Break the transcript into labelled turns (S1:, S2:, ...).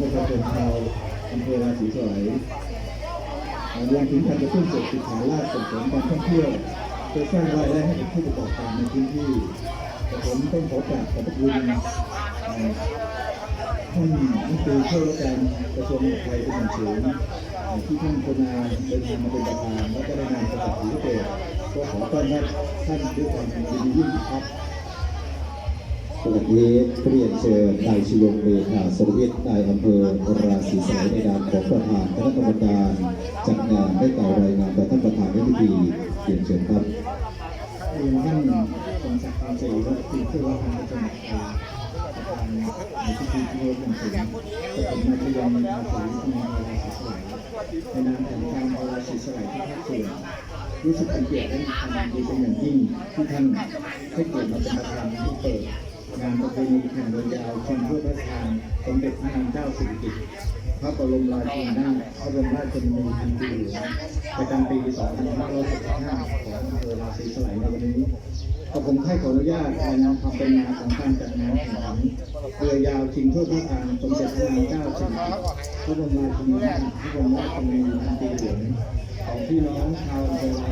S1: ประชาชนชาวอำเภอราศีสไลยรวมถึงการกระตุ้นเศรษฐกิจฐานรากส่งเสริมการท่องเที่ยวเพื่อสร้างรายได้ให้กับผู้ประกอบการในพื้นที่แต่ผมต้องขอกราบขอบพระคุณเอ่อท่านนักคือเข้าราชการกระทรวงมหาดไทยเป็นอย่างสูงเอ่อที่ท่านกรุณาเดินทางมาเป็นประธานและก็ได้นำประกาศถือเกียรติก็ขอต้อนรับท่านด้วยความยินดียิ่งครับ
S2: ขณะนี้เรียนเชิญนายชยงเมธาสรวิทย์นายอำเภอราศีสไลยในนามของประธานคณะกรรมการจัดงานได้กล่าวรายงานต่อท่านประธานในพิธีเรียนเชิญครับ
S1: เรียนท่านสมศักดิ์ความศรีและคือผู้ว่าการกระทรวงมหาดไทยประธานในพิธีที่ร่วมกันถึงผมนายชยงภาษีที่มาราศีสายในนามของทางราศีสายที่ภาคส่วนรู้สึกเป็นเกียรติและมีความยินดีเป็นอย่างยิ่งที่ท่านให้เกียรติมาเป็นประธานที่เปิด งานประเพณีแข่งเรือยาวชิงถ้วยพระราชทานสมเด็จพระนางเจ้าสิริกิติ์พระบรมราชินีนาถพระบรมราชชนนีพันปีหลวงประจำปี 2565 ของอำเภอราศีสไลยในวันนี้กับผมให้ขออนุญาตรายงานความเป็นมาของการจัดงานแข่งขันเรือยาวชิงถ้วยพระราชทานสมเด็จพระนางเจ้าสิริกิติ์พระบรมราชินีนาถพระบรมราชชนนีพันปีหลวงของพี่น้องชาวอำเภอรา